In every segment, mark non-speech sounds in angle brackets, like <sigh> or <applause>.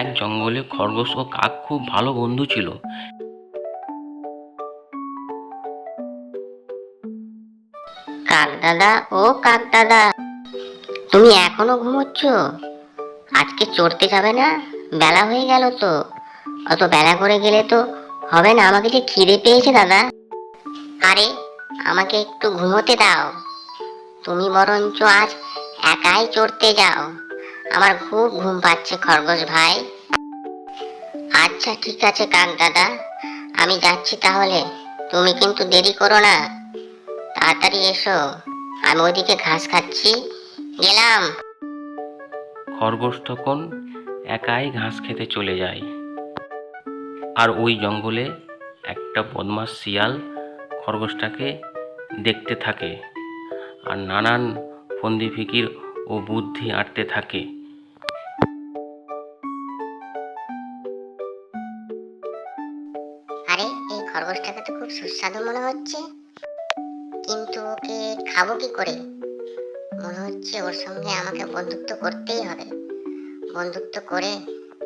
এক জঙ্গলে খরগোশ ও কাক খুব ভালো বন্ধু ছিল। কাক দাদা ও কাক দাদা, তুমি এখনও ঘুমোচ্ছ? আজকে চড়তে যাবে না? বেলা হয়ে গেল তো। অত বেলা করে গেলে তো হবে না, আমাকে যে খিদে পেয়েছে দাদা। আরে, আমাকে একটু ঘুমোতে দাও। তুমি বরঞ্চ আজ একাই চড়তে যাও। আমার খুব ঘুম পাচ্ছে, খরগোশ ভাই। আচ্ছা ঠিক আছে, কাক দাদা। আমি যাচ্ছি তাহলে। তুমি কিন্তু দেরি করো না। তাড়াতাড়ি এসো। আমি ওইদিকে ঘাস খাচ্ছি। গেলাম। খরগোশ তখন একাই ঘাস খেতে চলে যায়। আর ওই জঙ্গলে একটা বদমাস শিয়াল খরগোশটাকে দেখতে থাকে। আর নানান ফন্দি ফিকির ও বুদ্ধি আঁটতে থাকে। খরগোশটাকে তো খুব সুস্বাদু মনে হচ্ছে। কিন্তু ওকে খাব কি করে? মনে হচ্ছে ওর সঙ্গে আমাকে বন্ধুত্ব করতেই হবে। বন্ধুত্ব করে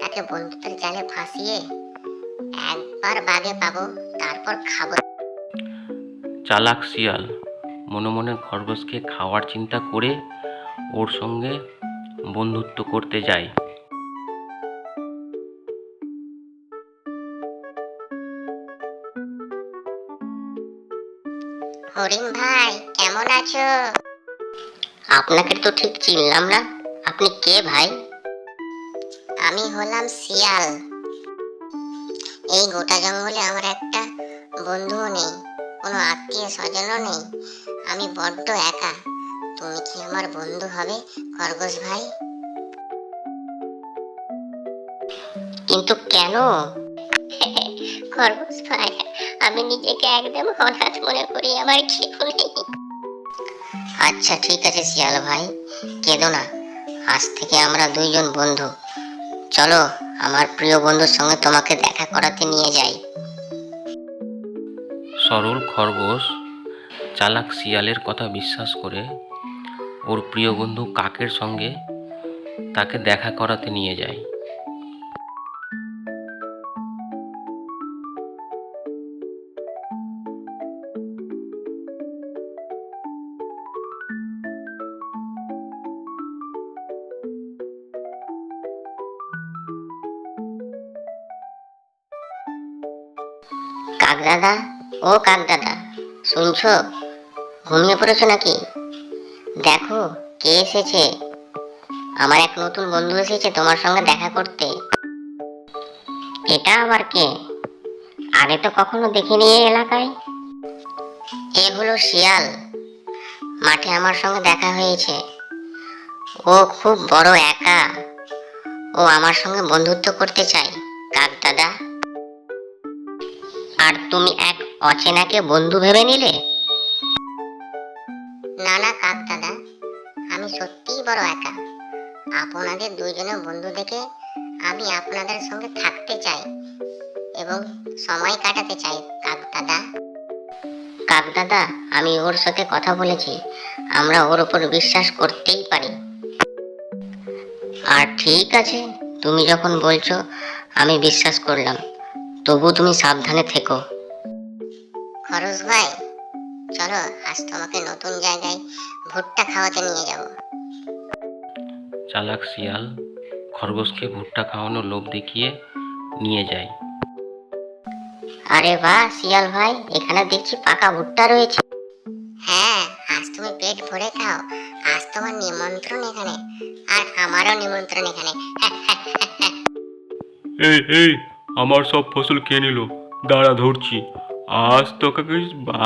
তাকে বন্ধুত্বের জালে ফাঁসিয়ে একবার বাগে পাবো, তারপর খাব। চালাক শিয়াল, মনে মনে খরগোশকে খাওয়ার চিন্তা করে ওর সঙ্গে বন্ধুত্ব করতে যায়। হরিণ ভাই, কেমন আছো? আপনাকে তো ঠিক চিনলাম না। আপনি কে ভাই? আমি হলাম শিয়াল। এই গোটা জঙ্গলে আমার একটা বন্ধুও নেই, কোনো আত্মীয় স্বজনও নেই। আমি বড্ড একা। তুমি কি আমার বন্ধু হবে, খরগোশ ভাই? কিন্তু কেন? <laughs> খরগোশ ভাই, আমি নিজেকে একদম অনাথ মনে করি আমার কেউ নেই আচ্ছা ঠিক আছে শিয়াল ভাই কেঁদো না। আজ থেকে আমরা দুইজন বন্ধু। চলো আমার প্রিয় বন্ধুর সঙ্গে তোমাকে দেখা করাতে নিয়ে যাই। সরল খরগোশ চালাক শিয়ালের কথা বিশ্বাস করে ওর প্রিয় বন্ধু কাকের সঙ্গে তাকে দেখা করাতে নিয়ে যায়। কাক দাদা? ও কাক দাদা, শুনছো? ঘুমিয়ে পড়েছো নাকি? দেখো, কে এসেছে? আমার এক নতুন বন্ধু এসেছে তোমার সঙ্গে দেখা করতে। এটা আবার কে? আগে তো কখনো দেখিনি এই এলাকায়। এ হলো শিয়াল। মাঠে আমার সঙ্গে দেখা হয়েছে। ও খুব বড় একা। ও আমার সঙ্গে বন্ধুত্ব করতে চায়। কাক দাদা? আর তুমি এক অচেনাকে বন্ধু ভেবে নিলে? না না কাক দাদা আমি সত্যিই বড় একা। আপনাদের দুইজনের বন্ধু দেখে আমি আপনাদের সঙ্গে থাকতে চাই এবং সময় কাটাতে চাই কাক দাদা। কাক দাদা আমি ওর সাথে কথা বলেছি। আমরা ওর উপর বিশ্বাস করতেই পারি। আর ঠিক আছে তুমি যখন বলছো আমি বিশ্বাস করলাম। তবু তুমি সাবধানে থেকো। খরচ ভাই চলো আজ তোমাকে নতুন জায়গায় ভুট্টা খাওয়াতে নিয়ে যাব। চালাক শিয়াল খরগোশকে ভুট্টা খাওয়ানোর লোভ দেখিয়ে নিয়ে যায় আরে বাহ শিয়াল ভাই এখানে দেখছি পাকা ভুট্টা রয়েছে। হ্যাঁ আজ তুমি পেট ভরে খাও। আজ তোমার নিমন্ত্রণ এখানে। আর আমারও নিমন্ত্রণ এখানে। <laughs> এই এই আমার সব ফসল খেয়ে নিল। দাঁড়া ধরছি। আজ তোকে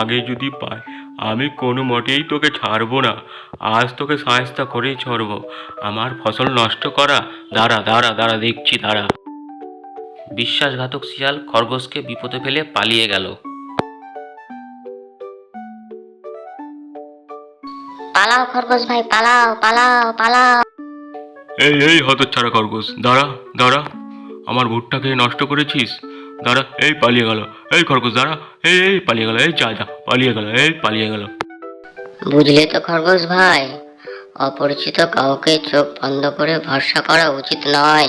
আগে যদি পাই আমি কোনো মতেই তোকে ছাড়বো না। আজ তোকে সাহস্তা করেই ছাড়বো। আমার ফসল নষ্ট করা দাঁড়া দাঁড়া দাঁড়া দেখছি দাঁড়া। বিশ্বাসঘাতক শিয়াল খরগোশকে বিপদে ফেলে পালিয়ে গেল। পালাও খরগোশ ভাই পালাও পালাও পালাও। এই এই হতচ্ছাড়া খরগোশ দাঁড়া দাঁড়া। আমার ভুট্টা খেয়ে নষ্ট করেছিস? দাঁড়া, এই পালিয়ে গেল। এই খরগোশ, দাঁড়া। এই এই পালিয়ে গেল। এই যা যা পালিয়ে গেল। এই পালিয়ে গেল। বুঝলে তো খরগোশ ভাই, অপরিচিত কাউকে চোখ বন্ধ করে ভরসা করা উচিত নয়।